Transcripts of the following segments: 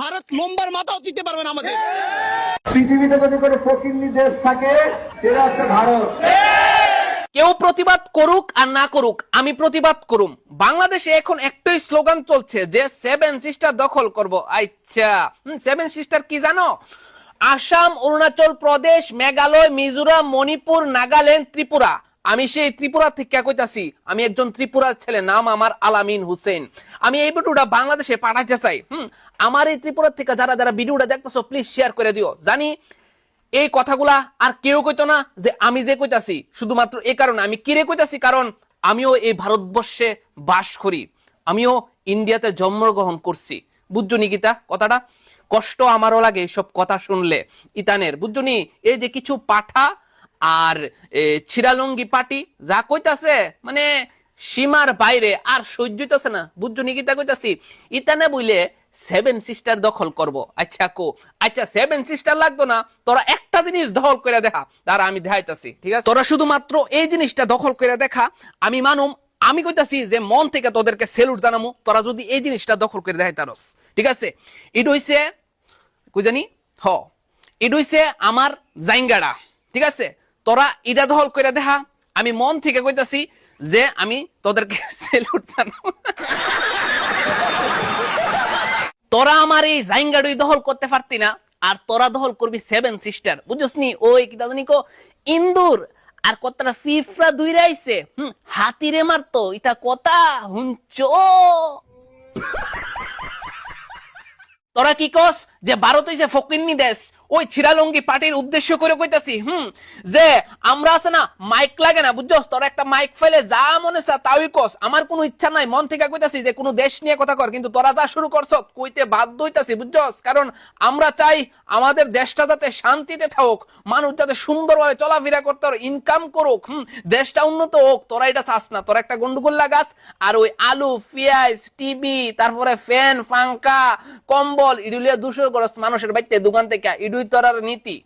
ভারত লম্বার মাথাও চিনতে পারবে না আমাদের। পৃথিবীতে যদি কোনো ফকিরনি দেশ থাকে সেটা হচ্ছে ভারত। কেউ প্রতিবাদ করুক আর না করুক আমি প্রতিবাদ করুম। বাংলাদেশে এখন একটাই স্লোগান চলছে যে সেভেন সিস্টার দখল করব। আচ্ছা সেভেন সিস্টার কি জানো? আসাম অরুণাচল প্রদেশ মেঘালয় মিজোরাম মণিপুর নাগাল্যান্ড ত্রিপুরা। আমি সেই ত্রিপুরা থেকে কইতাছি? আমি একজন ত্রিপুরার ছেলে, নাম আমার আলামিন হুসেন। আমি এই ভিডিওটা বাংলাদেশে পাঠাতে চাই, হুম? আমার এই ত্রিপুরা থেকে যারা যারা ভিডিওটা দেখতেছো প্লিজ শেয়ার করে দিও। জানি এই কথাগুলা আর কেউ কইতো না যে আমি যে কইতাছি, শুধুমাত্র এই কারণে। আমি কিরে কইতাছি? কারণ আমিও এই ভারতবর্ষে বাস করি। আমিও ইন্ডিয়াতে জন্মগ্রহণ করছি। বুঝছ নিকিতা কথাটা? কষ্ট আমারও লাগে সব কথা শুনলে। ইতানের, বুঝছ এই যে কিছু পাঠা আর ছিরালঙ্গি পাটি যা কইতাছে মানে সীমার বাইরে আর সহ্য হইতাছে না। বুঝছ, নিকিতা কইতাছি, ইতানে বইলে সেভেন সিস্টার দখল করব। আচ্ছা কো আচ্ছা সেভেন সিস্টার লাগতো না, তোরা একটা জিনিস দখল করে দেখা তারা আমি দেখাইতাছি, ঠিক আছে? তোরা শুধুমাত্র এই জিনিসটা দখল করে দেখা, আমি মানুম, আমি কইতাছি যে মন থেকে তোদেরকে সেলুট জানামু, তোরা যদি এই জিনিসটা দখল করে দেখাই তারস ঠিক আছে? এটা হইছে, কই জানি? হ এটা হইছে আমার জাইঙ্গাড়া, ঠিক আছে? তোরা এটা দখল করে দেখা আমি মন থেকে কইতাছি যে আমি তোদেরকে সেলুট জানাব তোরা আমার এই জাইঙ্গাডুই দখল করতে পারতি না, আর তোরা দখল করবি সেভেন সিস্টার। বুঝছস নি ওই কি দাদা নিকো ইন্দুর। আর কতটা ফিফরা দুই রাইছে হুম, হাতিরে মারতো ইটা কথা হুঞ্চো তোরা কি কস যে ভারত হইছে ফকিন্নি দেশ ওই ছিরালঙ্গি পার্টির উদ্দেশ্য করে কইতাছি, হুম, যে আমরা আছে না মাইক লাগে না, বুঝছস? তোরা একটা মাইক ফেলে যা মনে চা তাই কস। আমার কোনো ইচ্ছা নাই, মন থেকে কইতাছি যে কোনো দেশ নিয়ে কথা কর, কিন্তু তোরা যা শুরু করছ, কইতে বাধ্য হইতাছি, বুঝছস? কারণ আমরা চাই আমাদের দেশটা যাতে শান্তিতে থাকুক, মানুষ যাতে সুন্দরভাবে চলাফেরা করতে পারে ইনকাম করুক, হুম, দেশটা উন্নত হোক, তোরা এটা চাস না। তোরা একটা গন্ডগোল লাগাস আর ওই আলু, পেঁয়াজ, টিভি, তারপরে ফ্যান পাঙ্খা কম্বল, ইডুলিয়া দুশো গরস মানুষের বাড়িতে, দোকান থেকে ইডুই তোরার নীতি।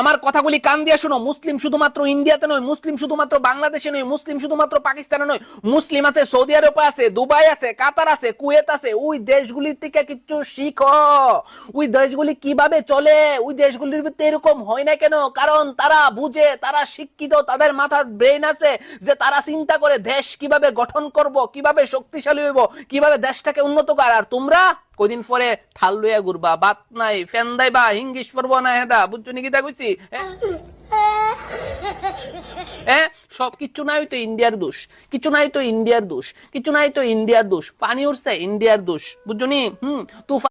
আমার কথাগুলি কান দিয়ে শোনো। মুসলিম শুধুমাত্র ইন্ডিয়াতে নয়, মুসলিম শুধুমাত্র বাংলাদেশে নয়, মুসলিম শুধুমাত্র পাকিস্তানে নয়। মুসলিম আছে, সৌদি আরবে আছে, দুবাই আছে, কাতার আছে, কুয়েত আছে। ওই দেশগুলির থেকে কিছু শিখো। ওই দেশগুলি কীভাবে চলে? ওই দেশগুলির ভিতরে এরকম হয় না কেন? কারণ তারা বুঝে, তারা শিক্ষিত, তাদের মাথার ব্রেন আছে যে তারা চিন্তা করে দেশ কীভাবে গঠন করব, কীভাবে শক্তিশালী হইব, কীভাবে দেশটাকে উন্নত কর আর তোমরা? কদিন পরে ঠাল লইয়া ঘুরবা, বাত নাই, ফ্যান দাইবা হিঙ্গিস পড়ব না হেদা, বুঝছ নাকি তা সব কিছু নাই তো ইন্ডিয়ার দোষ কিছু নাই তো ইন্ডিয়ার দোষ কিছু নাই তো ইন্ডিয়ার দোষ, পানি উঠছে ইন্ডিয়ার দোষ, বুঝছ নি? হুম, তুফান